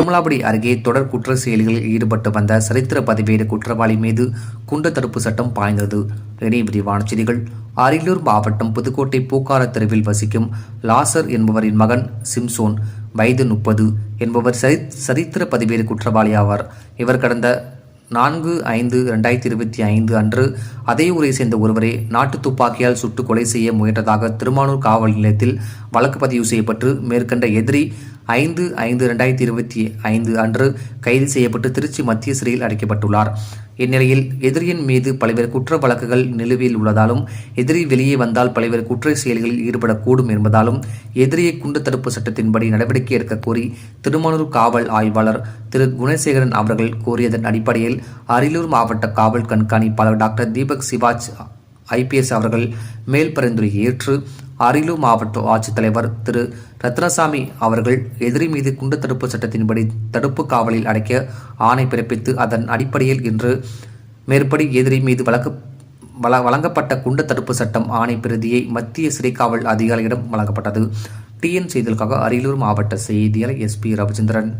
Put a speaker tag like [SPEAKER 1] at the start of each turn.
[SPEAKER 1] திருமலாபுரி அருகே தொடர் குற்ற செயல்களில் ஈடுபட்டு வந்த சரித்திர பதிவேடு குற்றவாளி மீது குண்ட தடுப்பு சட்டம் பாய்ந்தது. இனி விரிவான செய்திகள். அரியலூர் மாவட்டம் புதுக்கோட்டை பூக்கார தெருவில் வசிக்கும் லாசர் என்பவரின் மகன் சிம்சோன் வயது முப்பது என்பவர் சரி சரித்திர பதிவேடு குற்றவாளி ஆவார். இவர் கடந்த நான்கு ஐந்து ரெண்டாயிரத்தி இருபத்தி ஐந்து அன்று அதே ஊரை சேர்ந்த ஒருவரை நாட்டு துப்பாக்கியால் சுட்டு கொலை செய்ய முயன்றதாக திருமானூர் காவல் நிலையத்தில் வழக்கு பதிவு செய்யப்பட்டு மேற்கண்ட எதிரி ஐந்து ஐந்து ரெண்டாயிரத்தி இருபத்தி ஐந்து அன்று கைது செய்யப்பட்டு திருச்சி மத்திய சிறையில் அடைக்கப்பட்டுள்ளார். இந்நிலையில் எதிரியின் மீது பல்வேறு குற்ற வழக்குகள் நிலுவையில் உள்ளதாலும் எதிரி வெளியே வந்தால் பல்வேறு குற்ற செயல்களில் ஈடுபடக்கூடும் என்பதாலும் எதிரியை குண்டு தடுப்பு சட்டத்தின்படி நடவடிக்கை எடுக்க கோரி திருமானூர் காவல் ஆய்வாளர் திரு. குணசேகரன் அவர்கள் கோரியதன் அடிப்படையில் அரியலூர் மாவட்ட காவல் கண்காணிப்பாளர் டாக்டர் தீபக் சிவாஜ் ஐபிஎஸ் அவர்கள் மேல் பரிந்துரையை ஏற்று அரியலூர் மாவட்ட ஆட்சித்தலைவர் திரு. ரத்னசாமி அவர்கள் எதிரி மீது குண்டு தடுப்பு சட்டத்தின்படி தடுப்பு காவலில் அடைக்க ஆணை பிறப்பித்து அதன் அடிப்படையில் இன்று மேற்படி எதிரி மீது வழக்கு வள வழங்கப்பட்ட குண்டு தடுப்பு சட்டம் ஆணை பிரதியை மத்திய சிறைக்காவல் அதிகாரியிடம் வழங்கப்பட்டது. டிஎன் செய்திகளுக்காக அரியலூர் மாவட்ட செய்தியாளர் எஸ்பி ரவிச்சந்திரன்.